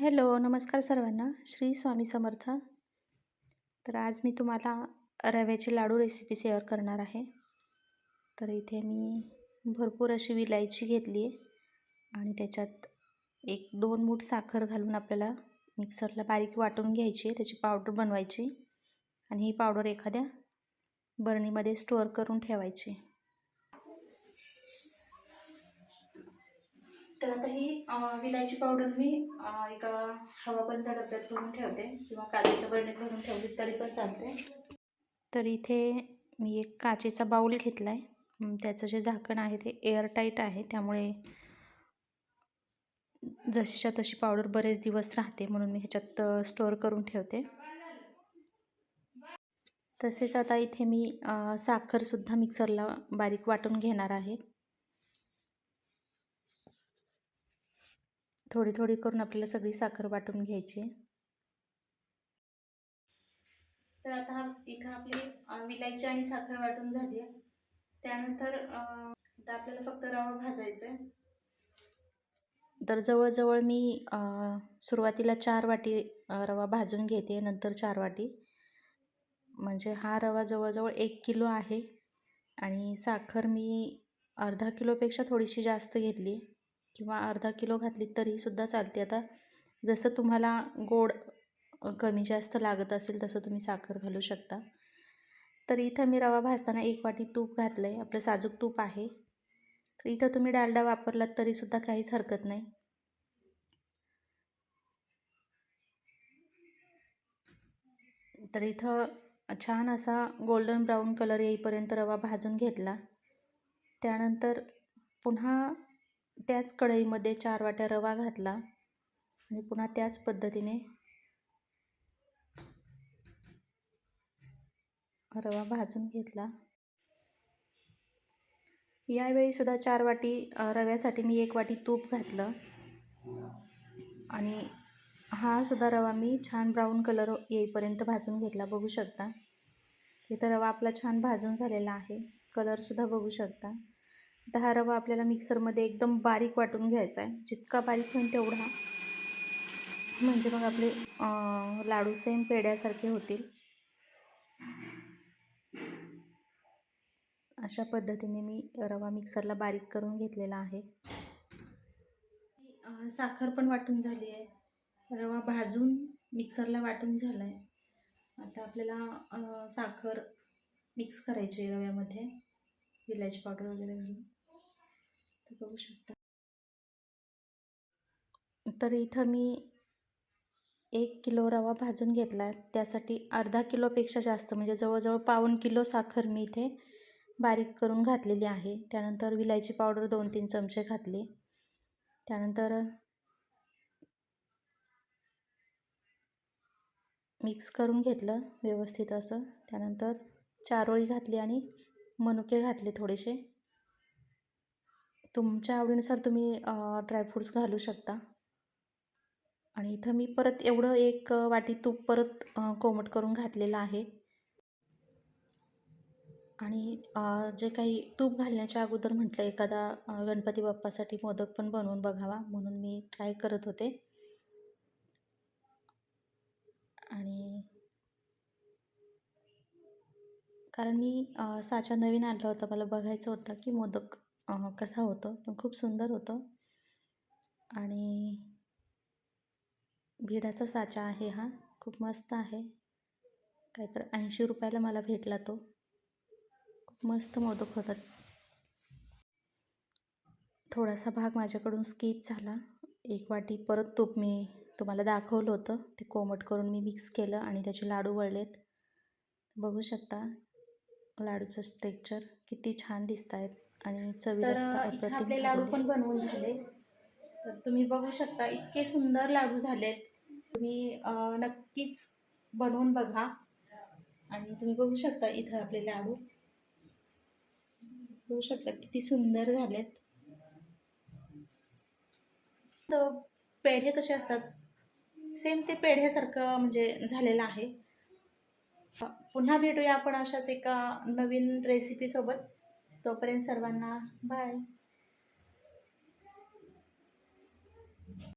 Hello नमस्कार सर्वांना. श्री स्वामी समर्थ. तर आज मी तुम्हाला रव्याचे लाडू रेसिपी शेअर करणार आहे. तर इथे मी भरपूर अशी विलायची घेतली आहे आणि त्याच्यात एक दोन मूठ साखर घालून आपल्याला मिक्सरला बारीक वाटून घ्यायची आहे. त्याची पावडर बनवायची आणि ही पावडर एखाद्या बरणीमध्ये स्टोअर करून ठेवायची. तर आता ही विलायची पावडर मी एका हवाबंद डब्यात भरून ठेवते किंवा काचेच्या बरणीत भरून ठेवली तरी पण चालते. तर इथे मी एक काचेचा बाऊल घेतला आहे त्याचं जे झाकण आहे ते एअरटाईट आहे त्यामुळे जशीच्या तशी पावडर बरेच दिवस राहते म्हणून मी ह्याच्यात स्टोअर करून ठेवते. तसेच आता इथे मी साखरसुद्धा मिक्सरला बारीक वाटून घेणार आहे. थोडी थोडी करून आपल्याला सगळी साखर वाटून घ्यायची. तर आता इथं आपली विलायची आणि साखर वाटून झाली आहे. त्यानंतर आता आपल्याला फक्त रवा भाजायचा आहे तर जवळजवळ मी सुरुवातीला चार वाटी रवा भाजून घेते नंतर चार वाटी. म्हणजे हा रवा जवळजवळ एक किलो आहे. आणि साखर मी अर्धा किलोपेक्षा थोडीशी जास्त घेतली. किंवा अर्धा किलो घातली तरीसुद्धा चालते. आता जसं तुम्हाला गोड कमी जास्त लागत असेल तसं तुम्ही साखर घालू शकता. तर इथं मी रवा भाजताना एक वाटी तूप घातलं आहे आपलं साजूक तूप आहे. तर इथं तुम्ही डालडा वापरलात तरीसुद्धा काहीच हरकत नाही. तर इथं छान असा गोल्डन ब्राऊन कलर येईपर्यंत रवा भाजून घेतला. त्यानंतर पुन्हा त्याच कढईमध्ये चार वाट्या रवा घातला आणि पुन्हा त्याच पद्धतीने रवा भाजून घेतला. यावेळी सुद्धा चार वाटी रव्यासाठी मी एक वाटी तूप घातलं. आणि हा सुद्धा रवा मी छान ब्राऊन कलर येईपर्यंत भाजून घेतला बघू शकता. तिथं रवा आपला छान भाजून झालेला आहे. कलरसुद्धा बघू शकता. दहा हा रवा आपल्याला मिक्सरमध्ये एकदम बारीक वाटून घ्यायचा आहे. जितका बारीक होईल तेवढा. म्हणजे मग आपले लाडू सेम पेड्यासारखे होतील. अशा पद्धतीने मी रवा मिक्सरला बारीक करून घेतलेला आहे. साखर पण वाटून झाली आहे. रवा भाजून मिक्सरला वाटून झाला आहे आता आपल्याला साखर मिक्स करायची आहे रव्यामध्ये. विलायची पावडर वगैरे घालून. बघू शकता. तर इथं मी एक किलो रवा भाजून घेतला त्यासाठी अर्धा किलोपेक्षा जास्त म्हणजे जवळजवळ पाऊण किलो साखर मी इथे बारीक करून घातलेली आहे. त्यानंतर विलायची पावडर दोन तीन चमचे घातले. त्यानंतर मिक्स करून घेतलं व्यवस्थित असं. त्यानंतर चारोळी घातली आणि मनुके घातले थोडेसे. तुमच्या आवडीनुसार तुम्ही ड्रायफ्रूट्स घालू शकता. आणि इथं मी परत एवढं एक वाटी तूप परत कोमट करून घातलेलं आहे. आणि जे काही तूप घालण्याच्या अगोदर म्हटलं एखादा गणपती बाप्पासाठी मोदक पण बनवून बघावा म्हणून मी ट्राय करत होते. आणि कारण मी साचा नवीन आणला होता मला बघायचं होतं की मोदक कसा होतो पण खूप सुंदर होतं. आणि भिडाचा साचा आहे हा खूप मस्त आहे. काहीतर ऐंशी रुपयाला मला भेटला तो. खूप मस्त मोदक होतात. थोडासा भाग माझ्याकडून स्किप झाला. एक वाटी परत तूप मी तुम्हाला दाखवलं होतं. ते कोमट करून मी मिक्स केलं आणि त्याचे लाडू वळलेत. बघू शकता लाडूचं स्ट्रेक्चर किती छान दिसत आहेत आणि आपले लाडू पण बनवून झाले. तर तुम्ही बघू शकता इतके सुंदर लाडू झालेत. तुम्ही नक्कीच बनवून बघा. आणि तुम्ही बघू शकता इथं आपले लाडू. बघू शकता किती सुंदर झालेत. तर पेढे कसे असतात? सेम ते पेढ्यासारखं म्हणजे झालेलं आहे. पुन्हा भेटूया आपण अशाच एका नवीन रेसिपीसोबत तोपर्यंत सर्वांना बाय